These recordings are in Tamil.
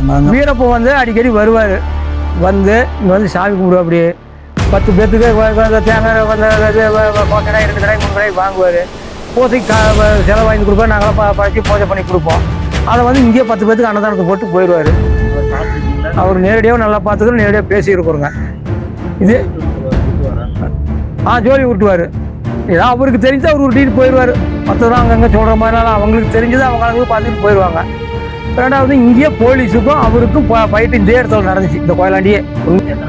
ஆமாங்க வந்து அடிக்கடி வருவார். வந்து இங்கே வந்து சாமி கும்பிடுவாப்படி பத்து பேர்த்துக்கு தேங்காய் வந்து இது கடை ரெண்டு கடை மூணு கடை வாங்குவார். பூசைக்கு கா செலவு வாங்கி கொடுப்போம் நாங்களாம் ப படைச்சி பூஜை பண்ணி கொடுப்போம். அதை வந்து இங்கேயே பத்து பேர்த்துக்கு அன்னதானத்தை போட்டு போயிடுவார். அவர் நேரடியாக நல்லா பார்த்துக்கணும் நேரடியாக பேசியிருக்கிறோங்க இது ஆ ஜோலி விட்டுவார் ஏதோ அவருக்கு தெரிஞ்சு அவர் உருட்டிட்டு போயிடுவார். மற்றவங்க அங்கங்கே சொல்கிற மாதிரினால அவங்களுக்கு தெரிஞ்சது அவங்க பார்த்துட்டு போயிடுவாங்க. ரெண்டாவது இங்கேயே போலீஸுக்கும் அவருக்கும் ப- ஃபைட்டு இந்த இடத்துல நடந்துச்சு இந்த கோயிலாண்டியே.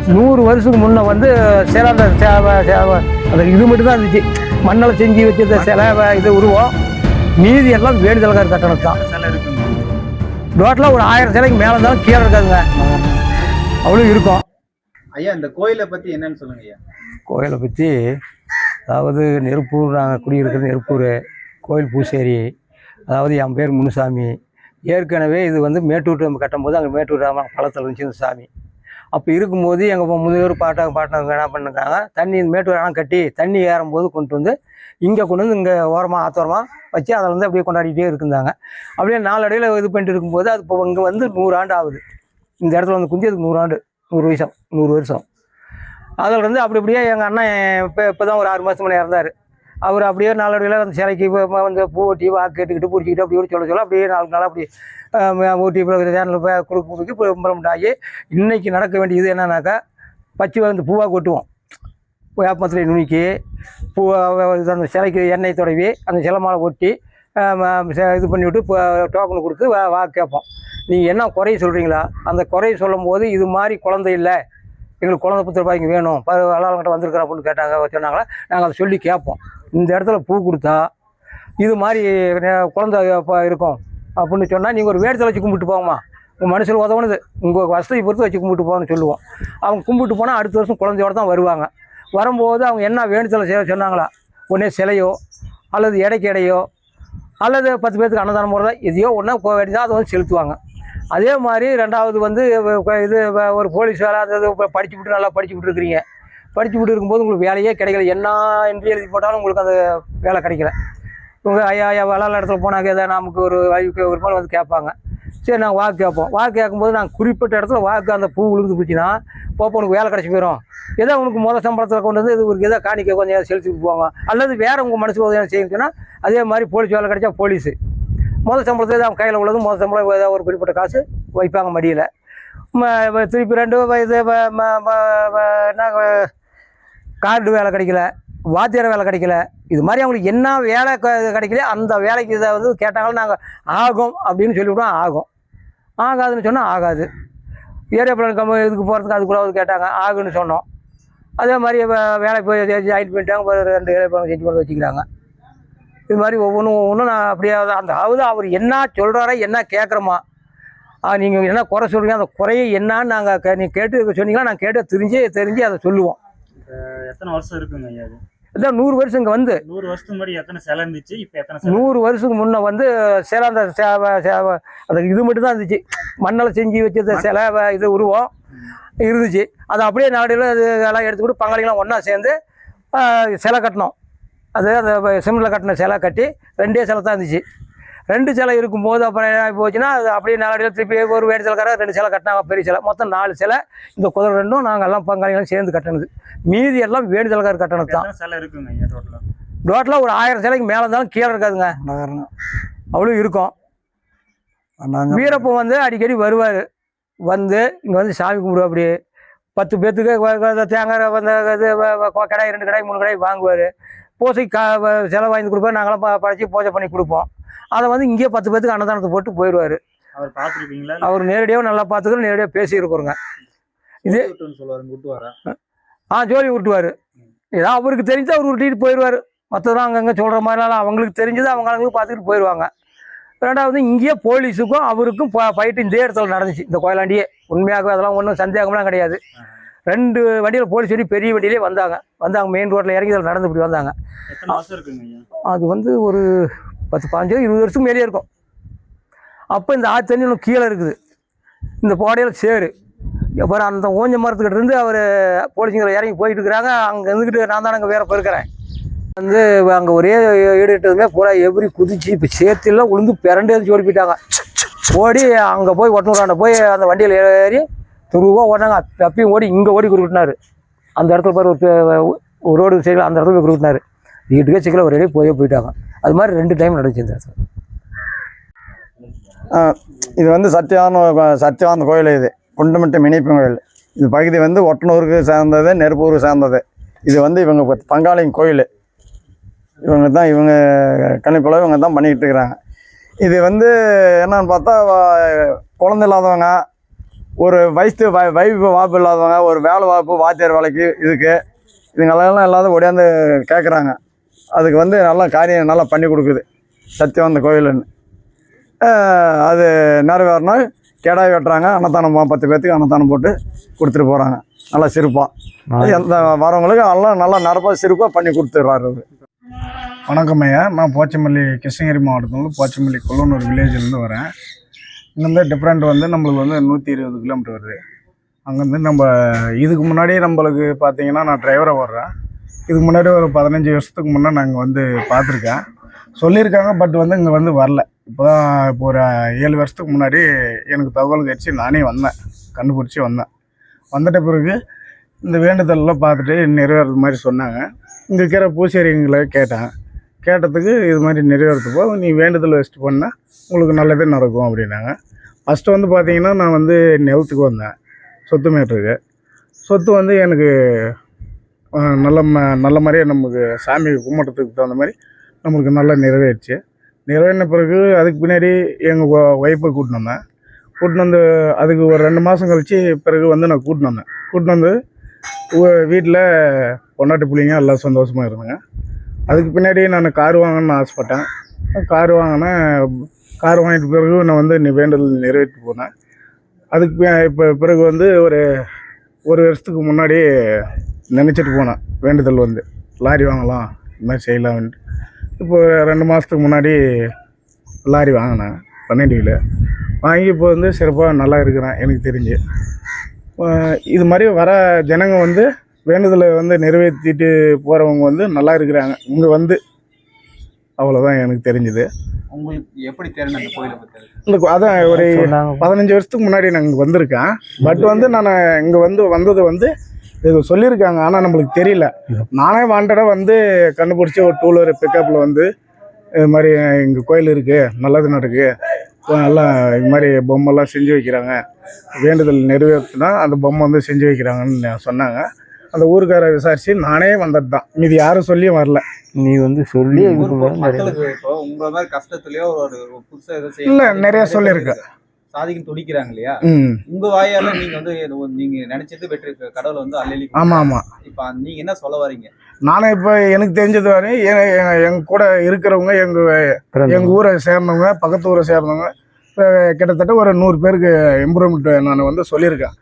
நூறு வருஷத்துக்கு முன்னே வந்து சிலை அந்த சேவை சேவை அந்த இது மட்டும் தான் இருந்துச்சு. மண்ணால் செஞ்சு வச்சிருந்த சிலை இது உருவம். மீதி எல்லாம் வேண்டுதல்கார் கட்டணம் தான். டோட்டலாக ஒரு ஆயிரம் சிலைக்கு மேலே இருந்தாலும் கீழே இருக்காதுங்க. அவ்வளோ இருக்கும். ஐயா இந்த கோயிலை பத்தி என்னன்னு சொல்லுங்க ஐயா. கோயிலை பற்றி அதாவது நெருப்பூர் நாங்கள் குடியிருக்கிறது நெருப்பூர் கோயில் பூசேரி அதாவது என் பேர் முனுசாமி ஏற்கனவே இது வந்து மேட்டூர் நம்ம கட்டும்போது அங்கே மேட்டூர் ராம பழத்தில் இருந்துச்சு இந்த சாமி. அப்போ இருக்கும்போது எங்கள் முதியோர் பாட்டா பாட்டினவங்க என்ன பண்ணிருக்காங்க? தண்ணி இந்த மேட்டூர் அணை கட்டி தண்ணி ஏறும்போது கொண்டு வந்து இங்கே கொண்டு வந்து இங்கே ஓரமாக ஆத்தோரமாக வச்சு அதில் வந்து அப்படியே கொண்டாடிட்டே இருந்தாங்க. அப்படியே நாலடையில் இது பண்ணிட்டு இருக்கும்போது அது இப்போ இங்கே வந்து நூறு ஆண்டு ஆகுது. இந்த இடத்துல வந்து குஞ்சு அதுக்கு நூறு ஆண்டு நூறு வருஷம் நூறு வருஷம். அதில் இருந்து அப்படி அப்படியே எங்கள் அண்ணன் இப்போ இப்போ தான் ஒரு ஆறு மாதம் முன்னே இறந்தார். அவர் அப்படியே நாளடியில் அந்த சிலைக்கு வந்து பூ ஒட்டி வாக்கு கேட்டுக்கிட்டு பிடிச்சிக்கிட்டு அப்படி இப்படி சொல்ல சொல்ல அப்படியே நாலு நாள் அப்படி ஊட்டி சேனல் குறுக்கு குறுக்கி இப்போ ஆகி இன்றைக்கி நடக்க வேண்டியது என்னன்னாக்கா பச்சை வந்து பூவாக கொட்டுவோம். வேப்பமரத்தில் நுணுக்கி பூ அந்த சிலைக்கு எண்ணெய் தொடவி அந்த சிலை மாலை ஒட்டி இது பண்ணிவிட்டு இப்போ டோக்கன் கொடுத்து வா வா கேட்போம். நீங்கள் என்ன குறைய சொல்கிறீங்களா அந்த குறைய சொல்லும்போது இது மாதிரி குழந்தை இல்லை. எங்களுக்கு குழந்தை பத்து ரூபாய்க்கு வேணும் அலாலங்கிட்ட வந்திருக்கிற அப்படின்னு கேட்டாங்க சொன்னாங்களா? நாங்கள் அதை சொல்லி கேட்போம். இந்த இடத்துல பூ கொடுத்தா இது மாதிரி குழந்த இருக்கும் அப்படின்னு சொன்னால் நீங்கள் ஒரு வேடத்தில் வச்சு கும்பிட்டு போங்கம்மா. உங்கள் மனசில் உதவுனது. உங்கள் வசதி பொறுத்து வச்சு கும்பிட்டு போகணும்னு சொல்லுவோம். அவங்க கும்பிட்டு போனால் அடுத்த வருஷம் குழந்தையோட தான் வருவாங்க. வரும்போது அவங்க என்ன வேண்டுதலை செய்ய சொன்னாங்களா? ஒன்றே சிலையோ அல்லது எடைக்கு எடையோ அல்லது பத்து பேர்த்துக்கு அன்னதானம் போகிறதா எதையோ ஒன்றா போக வேண்டியதாக அதை வந்து செலுத்துவாங்க. அதே மாதிரி ரெண்டாவது வந்து இது ஒரு போலீஸ் வேலை அது படிச்சுவிட்டு படிச்சு விட்டு நல்லா படிச்சு இருக்கிறீங்க. படித்து விட்டு இருக்கும்போது உங்களுக்கு வேலையே கிடைக்கல. என்ன என்று எழுதி போட்டாலும் உங்களுக்கு அந்த வேலை கிடைக்கல. உங்கள் ஐயா ஐயா விளாட்ற இடத்துல போனாங்க ஏதோ நமக்கு ஒரு வாய்ப்பு ஒரு மாதிரி வந்து கேட்பாங்க. சரி நாங்கள் வாக்கு கேட்போம். வாக்கு கேட்கும்போது நாங்கள் குறிப்பிட்ட இடத்துல வாக்கு அந்த பூ விழுந்து போச்சுன்னா போப்போ உனக்கு வேலை கிடச்சி போயிடும் ஏதோ உனக்கு முத சம்பளத்தில் கொண்டு வந்து இது ஒரு ஏதோ காணிக்க கொஞ்சம் செலுத்தி போவாங்க அல்லது வேறு உங்கள் மனசுக்கு உதவி செய்யணுச்சுன்னா அதே மாதிரி போலீஸ் வேலை கிடைச்சா போலீஸு. முதல் சம்பளத்தில் ஏதாவது கையில் உள்ளது முதல் சம்பளம் ஏதாவது ஒரு குறிப்பிட்ட காசு வைப்பாங்க மடியில். திருப்பி ரெண்டு இது என்ன கார்டு வேலை கிடைக்கல வாத்தியார் வேலை கிடைக்கல. இது மாதிரி அவங்களுக்கு என்ன வேலை க- கிடைக்கல அந்த வேலைக்கு இதை வந்து கேட்டாங்களும் நாங்கள் ஆகும் அப்படின்னு சொல்லிவிட்டோம் ஆகும். ஆகாதுன்னு சொன்னால் ஆகாது. ஏரியா பிளான் கம் இதுக்கு போகிறதுக்கு அதுக்குள்ள வந்து கேட்டாங்க ஆகுன்னு சொன்னோம். அதே மாதிரி வே- வேலை போய் ஜாயின் பண்ணிட்டாங்க ஒரு ரெண்டு ஏரியா பிளான் செஞ்சு கொண்டு வச்சுக்கிறாங்க. இது மாதிரி ஒவ்வொன்றும் ஒவ்வொன்றும் நான் அப்படியே அந்த அதாவது அவர் என்ன சொல்கிறாரோ என்ன கேட்குறோமா நீங்கள் என்ன குறை சொல்கிறீங்க அந்த குறையை என்னான்னு நாங்கள் நீங்கள் கேட்டு சொன்னீங்கன்னா நான் கேட்டு தெரிஞ்சு தெரிஞ்சு அதை சொல்லுவோம். எத்தனை வருஷம் இருக்குங்க ஐயா அது இதான் நூறு வருஷம் இங்கே வந்து. நூறு வருஷத்துக்கு முன்னாடி எத்தனை சிலை இருந்துச்சு இப்போ எத்தனை நூறு வருஷத்துக்கு முன்னே வந்து சிலை அந்த அந்த இது மட்டும் தான் இருந்துச்சு. மண்ணால் செஞ்சு வச்சிருந்த சிலை இது உருவம் இருந்துச்சு. அது அப்படியே நாடில் அது எல்லாம் எடுத்துக்கிட்டு பங்காளிகளாம் ஒன்றா சேர்ந்து சிலை கட்டினோம். அது அந்த சிமெண்டில் கட்டின சிலை கட்டி ரெண்டே சிலை தான் இருந்துச்சு. ரெண்டு சிலை இருக்கும்போது அப்புறம் என்ன ஆகி போச்சுன்னா அது அப்படியே நாலடியில் திருப்பி ஒரு வேடு சிலைக்கார ரெண்டு சிலை கட்டினாங்க பெரிய சிலை. மொத்தம் நாலு சிலை. இந்த குதிரை ரெண்டும் நாங்கள் எல்லாம் பங்காளிகளும் சேர்ந்து கட்டினது. மீதி எல்லாம் வேண்டுதல்கார் கட்டணம் தான். எத்தனை சிலை இருக்குங்க டோட்டலாக ஒரு ஆயிரம் சிலைக்கு மேலே இருந்தாலும் கீழே இருக்காதுங்க. அவ்வளோ இருக்கும். நாங்கள் வீரப்பன் வந்து அடிக்கடி வருவார். வந்து இங்கே வந்து சாமி கும்பிடுவாப்படி பத்து பேர்த்துக்கு வ- வ- தேங்காய் வந்து இது கடாய் ரெண்டு கடாய் மூணு கடாய் வாங்குவார். பூசைக்கு கா செலவு வாங்கி கொடுப்பாரு. நாங்களாம் படைச்சி பூஜை பண்ணி கொடுப்போம். அதை வந்து இங்கேயே பத்து பேர்த்துக்கு அன்னதானத்தை போட்டு போயிடுவார். அவர் பார்த்துருக்கீங்களா அவர் நேரடியாக நல்லா பார்த்துக்கணும் நேரடியாக பேசியிருக்கிறோங்க இது- ஆ ஜோலி விட்டுவார் ஏதோ அவருக்கு தெரிஞ்சு அவர் உருட்டிட்டு போயிடுவார். மற்றதெல்லாம் அங்கங்கே சொல்கிற மாதிரிலாம் அவங்களுக்கு தெரிஞ்சது அவங்க ஆளுங்களுக்கு பார்த்துக்கிட்டு போயிடுவாங்க ரெண்டாவது இங்கேயே போலீஸுக்கும் அவருக்கும் ஃபைட்டு இந்த இடத்துல நடந்துச்சு. இந்த கோயிலாண்டியே. உண்மையாக அதெல்லாம் ஒன்றும் சந்தேகம்லாம் கிடையாது. ரெண்டு வண்டியில் போலீஸ் வண்டி பெரிய வண்டியிலே வந்தாங்க. வந்தாங்க மெயின் ரோட்டில் இறங்கி இதில் நடந்து இப்படி வந்தாங்க. அது வந்து ஒரு பத்து பாஞ்சு இருபது வருஷத்துக்கு மேலேயே இருக்கும். அப்போ இந்த ஆற்று தண்ணி இன்னும் கீழே இருக்குது. இந்த போடையில் சேரு. அப்புறம் அந்த ஓஞ்ச மரத்துக்கிட்ட இருந்து அவர் போலீஸுங்கிற இறங்கி போயிட்டு இருக்கிறாங்க. அங்கே இருந்துக்கிட்டு நான் தான் அங்கே வேற போயிருக்கிறேன். வந்து அங்கே ஒரே ஈடுட்டதுமே பூரா எவரி குதிச்சு இப்போ சேர்த்துலாம் உளுந்து பிறண்டு ஓடி போயிட்டாங்க ஓடி அங்கே போய் ஒட்டணுறாண்ட போய் அந்த வண்டியில் ஏறி துருவாக ஓடினாங்க. அப்ப- அப்பயும் ஓடி இங்கே ஓடி குறுக்கிட்டாரு. அந்த இடத்துல பாரு ஒரு ரோடு சைடில் அந்த இடத்துல போய் குறுக்கிட்டாரு. வீட்டுக்கே சிக்கல ஒரு அடி போயே போயிட்டாங்க. அது மாதிரி ரெண்டு டைம் நடந்துச்சு சார். இது வந்து சத்தியான கோ- கோயில் இது. குண்டமிட்ட மினிப்பன் கோயில். இது பகுதி வந்து ஒட்டனூருக்கு சேர்ந்தது நெருப்பூருக்கு சேர்ந்தது. இது வந்து இவங்க ப- பங்காளிங்க கோயில். இவங்க தான் இவங்க கணிப்பில் இவங்க தான் பண்ணிக்கிட்டு இருக்கிறாங்க. இது வந்து என்னன்னு பார்த்தா குழந்தை இல்லாதவங்க ஒரு வயசு வ வைப்பு வாய்ப்பு இல்லாதவங்க ஒரு வேலை வாய்ப்பு வாத்தியார் வேலைக்கு இதுக்கு இதுங்களெல்லாம் இல்லாத ஒடியாந்து கேட்குறாங்க அதுக்கு வந்து நல்லா காரியம் நல்லா பண்ணி கொடுக்குது. சத்தியவந்த கோயிலுன்னு. அது நிறைவேறினா கிடாய் வெட்டுறாங்க அன்னதானம் பத்து பேர்த்துக்கு அன்னதானம் போட்டு கொடுத்துட்டு போகிறாங்க நல்லா சிறப்பாக எந்த வரவங்களுக்கு எல்லாம் நல்லா நிரப்பாக சிறப்பாக பண்ணி கொடுத்துட்றாரு அவர். வணக்கம் ஐயா. நான் போச்சமல்லி கிருஷ்ணகிரி மாவட்டத்தில் போச்சமல்லி கொல்லனூர் வில்லேஜ்லேருந்து வரேன். இங்கேருந்து டிஃப்ரெண்ட் வந்து நம்மளுக்கு வந்து நூற்றி இருபது கிலோமீட்டர் வருது. அங்கேருந்து நம்ம இதுக்கு முன்னாடி நம்மளுக்கு பார்த்தீங்கன்னா நான் டிரைவராக வர்றேன் இதுக்கு முன்னாடி ஒரு பதினஞ்சு வருஷத்துக்கு முன்னே நாங்கள் வந்து பார்த்துருக்கேன். சொல்லியிருக்காங்க பட் வந்து இங்கே வந்து வரல. இப்போ தான் இப்போ ஒரு ஏழு வருஷத்துக்கு முன்னாடி எனக்கு தகவல் கிடச்சி நானே வந்தேன். கண்டுபிடிச்சி வந்தேன். வந்துட்ட பிறகு இந்த வேண்டுதல்லாம் பார்த்துட்டு நிறைவேறது மாதிரி சொன்னாங்க. இங்கே இருக்கிற பூசேரிங்களை கேட்டேன். கேட்டதுக்கு இது மாதிரி நிறைவேறதுப்போ நீ வேண்டுதல் வச்சுட்டு பண்ணால் உங்களுக்கு நல்லதே நடக்கும் அப்படின்னாங்க. ஃபஸ்ட்டு வந்து பார்த்தீங்கன்னா நான் வந்து நிலத்துக்கு வந்தேன். சொத்து மேட்ருக்கு சொத்து வந்து எனக்கு நல்ல ம நல்ல மாதிரியே நமக்கு சாமி கும்பிட்றதுக்கு தகுந்த மாதிரி நம்மளுக்கு நல்லா நிறைவேறுச்சு. நிறைவேறின பிறகு அதுக்கு பின்னாடி எங்கள் ஒய்ஃபை கூட்டின்னு வந்தேன். கூட்டின்னு வந்து அதுக்கு ஒரு ரெண்டு மாதம் கழித்து பிறகு வந்து நான் கூட்டின்னு வந்தேன். கூட்டின்னு வந்து வீட்டில் பொண்டாட்டி பிள்ளைங்க எல்லாம் சந்தோஷமாக இருந்தாங்க. அதுக்கு பின்னாடி நான் கார் வாங்கணும்னு ஆசைப்பட்டேன். கார் வாங்கினேன் கார் வாங்கிட்ட பிறகு நான் வந்து நீ வேண்டுதல் நிறைவேற்றி போனேன். அதுக்கு பி- இப்போ பிறகு வந்து ஒரு ஒரு வருஷத்துக்கு முன்னாடி நினச்சிட்டு போனேன். வேண்டுதல் வந்து. லாரி வாங்கலாம். இது மாதிரி செய்யலாம்ன்ட்டு இப்போ ரெண்டு மாதத்துக்கு முன்னாடி லாரி வாங்கினேன். பன்னெண்டு வீலு. வாங்கி இப்போ வந்து சிறப்பாக நல்லா இருக்கிறேன். எனக்கு தெரிஞ்சு. இது மாதிரி வர ஜனங்க வந்து வேண்டுதலை வந்து நிறைவேற்றிட்டு போகிறவங்க வந்து நல்லா இருக்கிறாங்க. இங்கே வந்து. அவ்வளோதான் எனக்கு தெரிஞ்சுது. உங்களுக்கு எப்படி தெரியும் அந்த கோயிலை பத்தி? இந்த அதான் ஒரு பதினஞ்சு வருஷத்துக்கு முன்னாடி நான் இங்கே வந்திருக்கேன். பட் வந்து நான் இங்கே வந்து வந்தது வந்து இது சொல்லியிருக்காங்க ஆனால் நம்மளுக்கு தெரியல. நானே வாண்டடாக வந்து கண்டுபிடிச்சி ஒரு டூ வீலர் பிக்கப்பில் வந்து இது மாதிரி இங்கே கோயில் இருக்குது நல்லது நடக்கு எல்லாம் இது மாதிரி பொம்மைலாம் செஞ்சு வைக்கிறாங்க. வேண்டுதல் நிறைவேற்றினா அந்த பொம்மை வந்து செஞ்சு வைக்கிறாங்கன்னு நான் சொன்னாங்க. அந்த ஊருக்கார விசாரித்து நானே வந்தது தான் மீதி யாரும் சொல்லியும் வரல. நீ வந்து சொல்லி உங்களை மாதிரி கஷ்டத்துலயோ இல்லை நிறைய சொல்லியிருக்கேன். சாதிக்கும் துடிக்கிறாங்க இல்லையா உங்க வாயால நீங்க வந்து நீங்க நினைச்சது வெற்றி கடவுளை வந்து அல்லி ஆமாம் ஆமாம் இப்ப நீங்க என்ன சொல்ல வரீங்க? நானே இப்போ எனக்கு தெரிஞ்சது வரை எங்கள் கூட இருக்கிறவங்க எங்கள் பிறந்தவங்க. எங்கள் ஊரை சேர்ந்தவங்க பக்கத்து ஊரை சேர்ந்தவங்க கிட்டத்தட்ட ஒரு நூறு பேருக்கு இம்ப்ரூவ்மெண்ட் நான் வந்து சொல்லியிருக்கேன்.